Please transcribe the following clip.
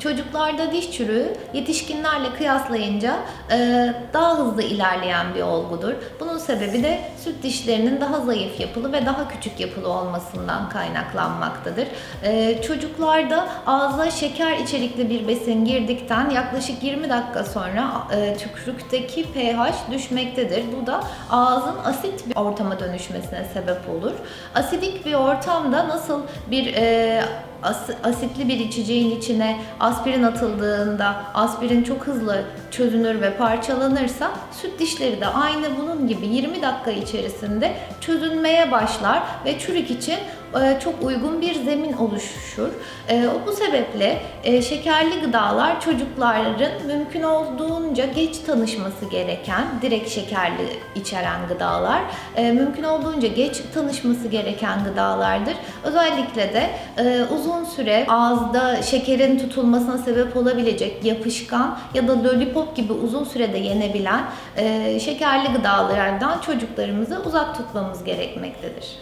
Çocuklarda diş çürüğü yetişkinlerle kıyaslayınca e, daha hızlı ilerleyen bir olgudur. Bunun sebebi de süt dişlerinin daha zayıf yapılı ve daha küçük yapılı olmasından kaynaklanmaktadır. E, çocuklarda ağza şeker içerikli bir besin girdikten yaklaşık 20 dakika sonra e, tükürükteki pH düşmektedir. Bu da ağzın asit bir ortama dönüşmesine sebep olur. Asidik bir ortamda nasıl bir e, as- asitli bir içeceğin içine aspirin atıldığında aspirin çok hızlı çözünür ve parçalanırsa süt dişleri de aynı bunun gibi 20 dakika içerisinde çözünmeye başlar ve çürük için çok uygun bir zemin oluşur. E, Bu sebeple e, şekerli gıdalar çocukların mümkün olduğunca geç tanışması gereken direkt şekerli içeren gıdalar e, mümkün olduğunca geç tanışması gereken gıdalardır. Özellikle de e, uzun süre ağızda şekerin tutulmasına sebep olabilecek yapışkan ya da lollipop gibi uzun sürede yenebilen e, şekerli gıdalardan çocuklarımızı uzak tutmamız gerekmektedir.